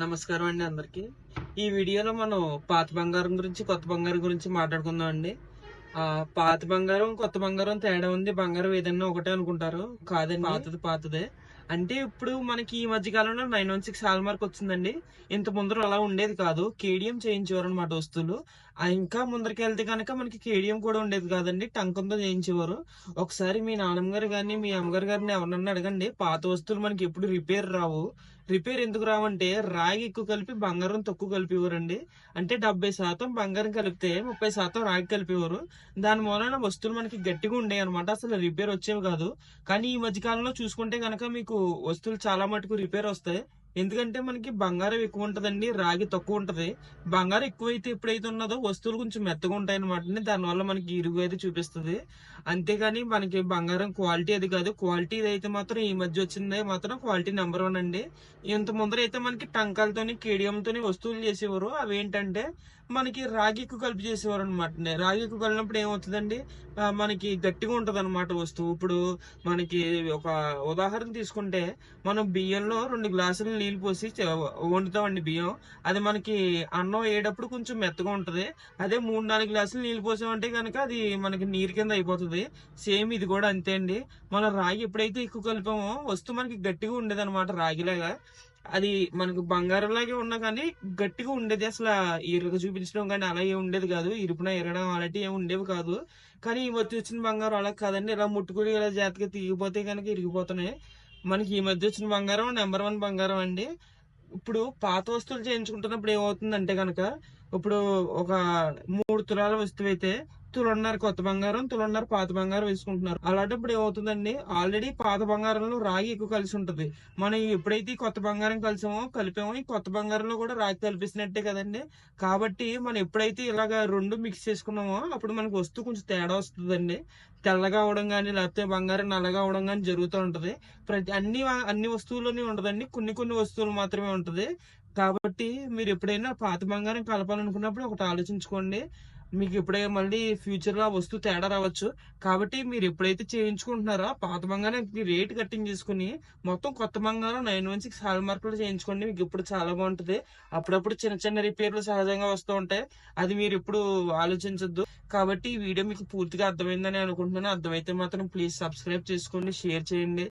నమస్కారం అండి అందరికి. ఈ వీడియోలో మనం పాత బంగారం గురించి కొత్త బంగారం గురించి మాట్లాడుకుందాం అండి. ఆ పాత బంగారం కొత్త బంగారం తేడా ఉంది. బంగారం ఏదన్నా ఒకటే అనుకుంటారు. కాదండి పాతది పాతదే. అంటే ఇప్పుడు మనకి ఈ మధ్య కాలంలో nine one six hallmark వచ్చిందండి. ఇంత ముందర అలా ఉండేది కాదు. కేడిఎం చేయించేవారు అనమాట వస్తువులు. ఇంకా ముందరికి వెళ్తే కనుక మనకి కేడిఎం కూడా ఉండేది కాదండి. టంకంతో చేయించేవారు. ఒకసారి మీ నాన్నమ్మ గారు కానీ మీ అమ్మగారు గారిని ఎవరన్నా అడగండి. పాత వస్తువులు మనకి ఎప్పుడు రిపేర్ రావు. రిపేర్ ఎందుకు రావంటే రాగి ఎక్కువ కలిపి బంగారం తక్కువ కలిపేవారండి. అంటే డెబ్బై శాతం బంగారం కలిపితే ముప్పై శాతం రాగి కలిపేవారు. దాని మూలన వస్తువులు మనకి గట్టిగా ఉండేవి అనమాట అసలు రిపేర్ వచ్చేవి కాదు. కానీ ఈ మధ్య కాలంలో చూసుకుంటే కనుక మీకు వస్తువులు చాలా మటుకు రిపేర్ వస్తాయి. ఎందుకంటే మనకి బంగారం ఎక్కువ ఉంటదండి రాగి తక్కువ ఉంటది బంగారం ఎక్కువైతే ఎప్పుడైతే ఉన్నదో వస్తువులు కొంచెం మెత్తగా ఉంటాయి అనమాట దానివల్ల మనకి ఇరుగు అయితే చూపిస్తుంది. అంతేగాని మనకి బంగారం క్వాలిటీ అది కాదు. క్వాలిటీ అయితే మాత్రం ఈ మధ్య వచ్చింది మాత్రం క్వాలిటీ నెంబర్ వన్ అండి. ఇంత ముందర అయితే మనకి టంకాలతోని కేడియంతోని వస్తువులు చేసేవారు. అవి ఏంటంటే మనకి రాగి ఎక్కువ కలిపి చేసేవారు అనమాట రాగి ఎక్కువ కలిపినప్పుడు ఏమవుతుందండి? మనకి గట్టిగా ఉంటుంది అనమాట వస్తువు. ఇప్పుడు మనకి ఒక ఉదాహరణ తీసుకుంటే మనం బియ్యంలో రెండు గ్లాసులు నీళ్ళు పోసి చ- వండుతామండి బియ్యం. అది మనకి అన్నం వేయడప్పుడు కొంచెం మెత్తగా ఉంటుంది. అదే మూడు నాలుగు గ్లాసులు నీళ్ళు పోసామంటే కనుక అది మనకి నీరు కింద అయిపోతుంది. సేమ్ ఇది కూడా అంతే అండి. మన రాగి ఎప్పుడైతే ఎక్కువ కలిపామో వస్తువు మనకి గట్టిగా ఉండేది అనమాట రాగిలాగా. అది మనకు బంగారం లాగే ఉన్నా కానీ గట్టిగా ఉండేది అసలు ఇరుగ చూపించడం కానీ అలా ఏ ఉండేది కాదు. ఇరుపున ఎరగడం అలాంటివి ఏమి ఉండేవి కాదు. కానీ ఈ మధ్య వచ్చిన బంగారం అలా కాదండి. ఇలా ముట్టుకుని ఇలా జాతిగా తీగిపోతే కనుక ఇరిగిపోతున్నాయి. మనకి ఈ మధ్య వచ్చిన బంగారం నెంబర్ వన్ బంగారం అండి. ఇప్పుడు పాత వస్తువులు చేయించుకుంటున్నప్పుడు ఏమవుతుందంటే కనుక ఇప్పుడు ఒక మూడు తులాల వస్తువు అయితే తులన్నర కొత్త బంగారం తులన్నర పాత బంగారం వేసుకుంటున్నారు. అలాంటప్పుడు ఏమవుతుందండి? ఆల్రెడీ పాత బంగారంలో రాగి ఎక్కువ కలిసి ఉంటది. మనం ఎప్పుడైతే కొత్త బంగారం కలిసామో కలిపామో ఈ కొత్త బంగారంలో కూడా రాగి కలిపిస్తున్నట్టే కదండి. కాబట్టి మనం ఎప్పుడైతే ఇలాగ రెండు మిక్స్ చేసుకున్నామో అప్పుడు మనకు వస్తువు కొంచెం తేడా వస్తుందండి. తెల్లగా అవడం కానీ లేకపోతే బంగారం నల్లగా అవడం కానీ జరుగుతూ ఉంటది. ప్రతి అన్ని అన్ని వస్తువుల్లోనే ఉండదండి. కొన్ని కొన్ని వస్తువులు మాత్రమే ఉంటది. కాబట్టి మీరు ఎప్పుడైనా పాత బంగారం కలపాలనుకున్నప్పుడు ఒకటి ఆలోచించుకోండి. మీకు ఇప్పుడే మళ్ళీ ఫ్యూచర్లో ఆ వస్తువు తేడా రావచ్చు. కాబట్టి మీరు ఎప్పుడైతే చేయించుకుంటున్నారో పాత బంగారం రేట్ కట్టింగ్ చేసుకుని మొత్తం కొత్త బంగారం నైన్ వన్ సిక్స్ హాల్ మార్కులు చేయించుకోండి. మీకు ఇప్పుడు చాలా బాగుంటుంది. అప్పుడప్పుడు చిన్న చిన్న రిపేర్లు సహజంగా వస్తూ ఉంటాయి. అది మీరు ఇప్పుడు ఆలోచించద్దు. కాబట్టి ఈ వీడియో మీకు పూర్తిగా అర్థమైందని అనుకుంటున్నాను. అర్థమైతే మాత్రం ప్లీజ్ సబ్స్క్రైబ్ చేసుకోండి షేర్ చేయండి.